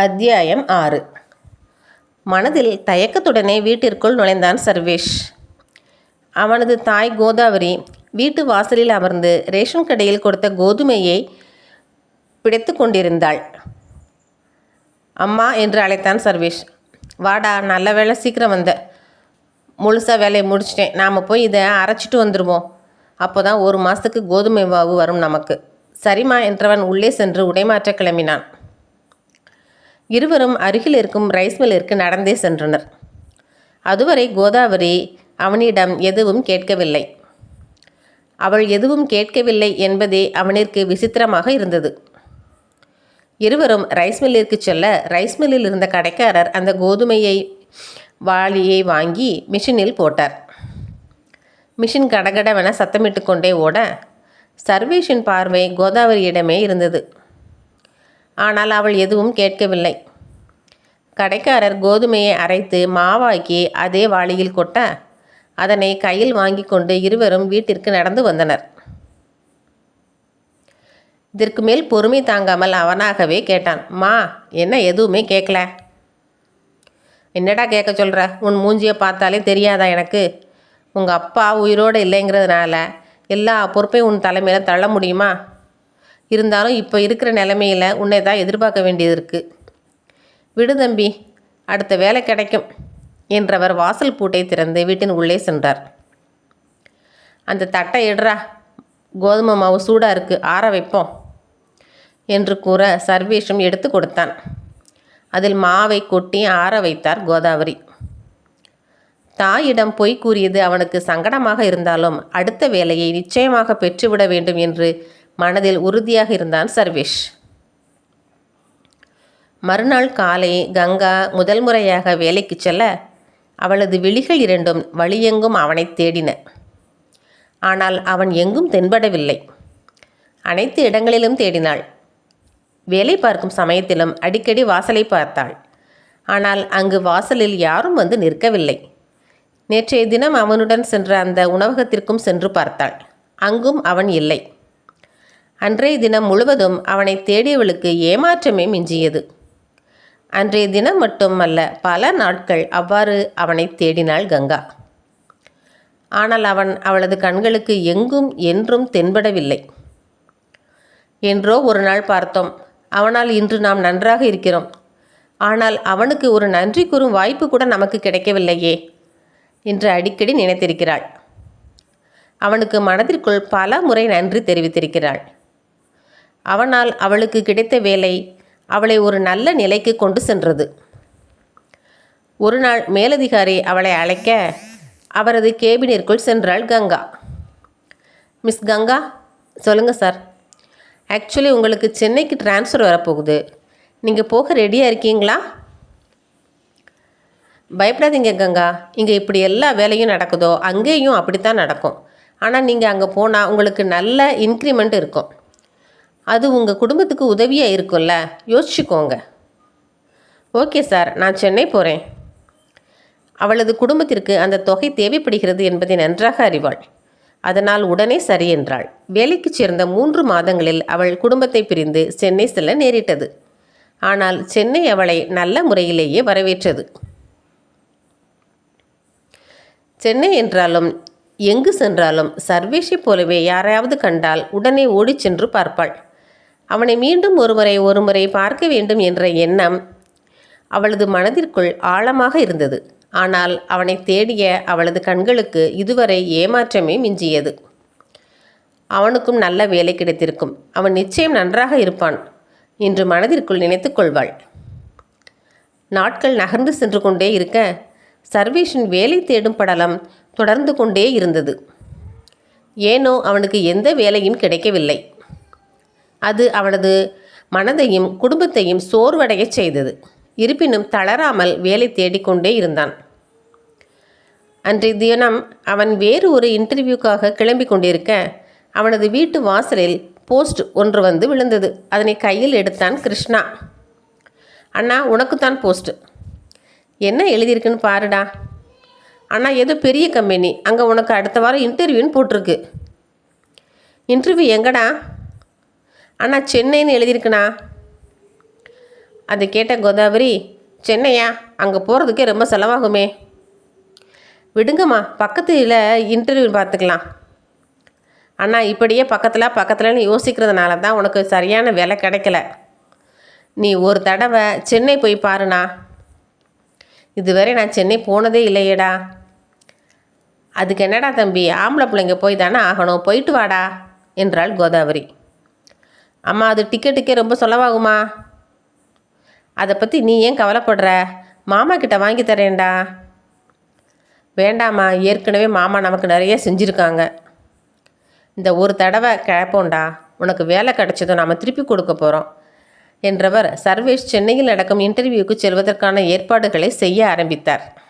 அத்தியாயம் ஆறு. மனதில் தயக்கத்துடனே வீட்டிற்குள் நுழைந்தான் சர்வேஷ். அவனது தாய் கோதாவரி வீட்டு வாசலில் அமர்ந்து ரேஷன் கடையில் கொடுத்த கோதுமையை பிடித்து கொண்டிருந்தாள். அம்மா என்று அழைத்தான் சர்வேஷ். வாடா நல்ல வேளை சீக்கிரம் வந்த. முழுசாக வேலையை முடிச்சிட்டேன். நாம் போய் இதை அரைச்சிட்டு வந்துடுவோம் அப்போ தான் ஒரு மாதத்துக்கு கோதுமை மாவு வரும் நமக்கு. சரிம்மா என்றவன் உள்ளே சென்று உடைமாற்ற கிளம்பினான். இருவரும் அருகில் இருக்கும் ரைஸ் மில்லிற்கு நடந்தே சென்றனர். அதுவரை கோதாவரி அவனிடம் எதுவும் கேட்கவில்லை. அவள் எதுவும் கேட்கவில்லை என்பதே அவனிற்கு விசித்திரமாக இருந்தது. இருவரும் ரைஸ் மில்லிற்கு செல்ல ரைஸ் மில்லில் இருந்த கடைக்காரர் அந்த கோதுமையை வாளியை வாங்கி மிஷினில் போட்டார். மிஷின் கடகடவென சத்தமிட்டு கொண்டே ஓட சர்வேஷின் பார்வை கோதாவரியிடமே இருந்தது. ஆனால் அவள் எதுவும் கேட்கவில்லை. கடைக்காரர் கோதுமையை அரைத்து மாவாக்கி அதே வாளியில் கொட்ட அதனை கையில் வாங்கி கொண்டு இருவரும் வீட்டிற்கு நடந்து வந்தனர். இதற்கு மேல் பொறுமை தாங்காமல் அவனாகவே கேட்டான் மா என்ன எதுவுமே கேட்கல? என்னடா கேட்க சொல்கிற உன் மூஞ்சியை பார்த்தாலே தெரியாதா எனக்கு? உங்கள் அப்பா உயிரோடு இல்லைங்கிறதுனால எல்லா பொறுப்பையும் உன் தலைமையில் தள்ள முடியுமா? இருந்தாலும் இப்போ இருக்கிற நிலைமையில் உன்னை தான் எதிர்பார்க்க வேண்டியது இருக்குது விடு தம்பி அடுத்த வேலை கிடைக்கும் என்றவர் வாசல் பூட்டை திறந்து வீட்டின் உள்ளே சென்றார். அந்த தட்டை எடுறா கோதுமை மாவு சூடாக இருக்குது ஆற வைப்போம் என்று கூற சர்வேஷும் எடுத்து கொடுத்தான். அதில் மாவை கொட்டி ஆற வைத்தார் கோதாவரி. தாயிடம் பொய் கூறியது அவனுக்கு சங்கடமாக இருந்தாலும் அடுத்த வேலையை நிச்சயமாக பெற்றுவிட வேண்டும் என்று மனதில் உறுதியாக இருந்தான் சர்வேஷ். மறுநாள் காலை கங்கா முதல் முறையாக வேலைக்கு செல்ல அவளது விழிகள் இரண்டும் வழியெங்கும் அவனை தேடின. ஆனால் அவன் எங்கும் தென்படவில்லை. அனைத்து இடங்களிலும் தேடினாள். வேலை பார்க்கும் சமயத்திலும் அடிக்கடி வாசலை பார்த்தாள். ஆனால் அங்கு வாசலில் யாரும் வந்து நிற்கவில்லை. நேற்றைய தினம் அவனுடன் சென்ற அந்த உணவகத்திற்கும் சென்று பார்த்தாள். அங்கும் அவன் இல்லை. அன்றைய தினம் முழுவதும் அவனை தேடியவளுக்கு ஏமாற்றமே மிஞ்சியது. அன்றைய தினம் மட்டுமல்ல பல நாட்கள் அவ்வாறு அவனை தேடினாள் கங்கா. ஆனால் அவன் அவளது கண்களுக்கு எங்கும் என்றும் தென்படவில்லை. என்றோ ஒரு நாள் பார்த்தோம் அவனால் இன்று நாம் நன்றாக இருக்கிறோம். ஆனால் அவனுக்கு ஒரு நன்றி கூறும் வாய்ப்பு கூட நமக்கு கிடைக்கவில்லையே என்று அடிக்கடி நினைத்திருக்கிறாள். அவனுக்கு மனதிற்குள் பல முறை நன்றி தெரிவித்திருக்கிறாள். அவனால் அவளுக்கு கிடைத்த வேலை அவளை ஒரு நல்ல நிலைக்கு கொண்டு சென்றது. ஒரு நாள் மேலதிகாரி அவளை அழைக்க அவரது கேபினிற்குள் சென்றாள் கங்கா. மிஸ் கங்கா சொல்லுங்கள் சார். ஆக்சுவலி உங்களுக்கு சென்னைக்கு ட்ரான்ஸ்ஃபர் வரப்போகுது. நீங்கள் போக ரெடியாக இருக்கீங்களா? பயப்படாதீங்க கங்கா. இங்கே இப்படி எல்லா வேலையும் நடக்குதோ அங்கேயும் அப்படித்தான் நடக்கும். ஆனால் நீங்கள் அங்கே போனால் உங்களுக்கு நல்ல இன்க்ரிமெண்ட் இருக்கும். அது உங்கள் குடும்பத்துக்கு உதவியாக இருக்கும்ல? யோசிச்சுக்கோங்க. ஓகே சார் நான் சென்னை போகிறேன் அவளது குடும்பத்திற்கு அந்த தொகை தேவைப்படுகிறது என்பதை நன்றாக அறிவாள். அதனால் உடனே சரி என்றாள். வேலைக்கு சேர்ந்த மூன்று மாதங்களில் அவள் குடும்பத்தை பிரிந்து சென்னை செல்ல நேரிட்டது. ஆனால் சென்னை அவளை நல்ல முறையிலேயே வரவேற்றது. சென்னை என்றாலும் எங்கு சென்றாலும் சர்வேஷை போலவே யாரையாவது கண்டால் உடனே ஓடிச் சென்று பார்ப்பாள். அவனை மீண்டும் ஒருமுறை ஒருமுறை பார்க்க வேண்டும் என்ற எண்ணம் அவளது மனதிற்குள் ஆழமாக இருந்தது. ஆனால் அவனை தேடிய அவளது கண்களுக்கு இதுவரை ஏமாற்றமே மிஞ்சியது. அவனுக்கும் நல்ல வேலை கிடைத்திருக்கும். அவன் நிச்சயம் நன்றாக இருப்பான் என்று மனதிற்குள் நினைத்து கொள்வாள். நாட்கள் நகர்ந்து சென்று கொண்டே இருக்க சர்வேஷின் வேலை தேடும் படலம் தொடர்ந்து கொண்டே இருந்தது. ஏனோ அவனுக்கு எந்த வேலையும் கிடைக்கவில்லை. அது அவனது மனதையும் குடும்பத்தையும் சோர்வடையச் செய்தது. இருப்பினும் தளராமல் வேலை தேடிக்கொண்டே இருந்தான். அன்றைய தினம் அவன் வேறு ஒரு இன்டர்வியூக்காக கிளம்பி கொண்டிருக்க அவனது வீட்டு வாசலில் போஸ்ட் ஒன்று வந்து விழுந்தது. அதனை கையில் எடுத்தான் கிருஷ்ணா. அண்ணா உனக்குத்தான் போஸ்ட். என்ன எழுதியிருக்குன்னு பாருடா. அண்ணா ஏதோ பெரிய கம்பெனி. அங்கே உனக்கு அடுத்த வாரம் இன்டர்வியூன்னு போட்டிருக்கு. இன்டர்வியூ எங்கடா? அண்ணா சென்னைன்னு எழுதியிருக்குண்ணா. அதை கேட்ட கோதாவரி சென்னையா? அங்கே போகிறதுக்கே ரொம்ப செலவாகுமே. விடுங்கம்மா பக்கத்தில் இன்டர்வியூ பார்த்துக்கலாம் அண்ணா இப்படியே பக்கத்தில் பக்கத்தில்னு யோசிக்கிறதுனால தான் உனக்கு சரியான வேலை கிடைக்கல. நீ ஒரு தடவை சென்னை போய் பாருண்ணா. இதுவரை நான் சென்னை போனதே இல்லையேடா. அதுக்கு என்னடா தம்பி ஆம்பளை பிள்ளைங்க போய் தானே ஆகணும் போயிட்டு வாடா என்றாள் கோதாவரி. அம்மா அது டிக்கெட்டுக்கே ரொம்ப செலவாகுமா? அதை பற்றி நீ ஏன் கவலைப்படுற? மாமா கிட்ட வாங்கி தரேன்டா. வேண்டாம்மா ஏற்கனவே மாமா நமக்கு நிறைய செஞ்சுருக்காங்க. இந்த ஒரு தடவை கிளப்போண்டா உனக்கு வேலை கிடைச்சதும் நாம் திருப்பி கொடுக்க போகிறோம் என்றவர் சர்வேஷ் சென்னையில் நடக்கும் இன்டர்வியூக்கு செல்வதற்கான ஏற்பாடுகளை செய்ய ஆரம்பித்தார்.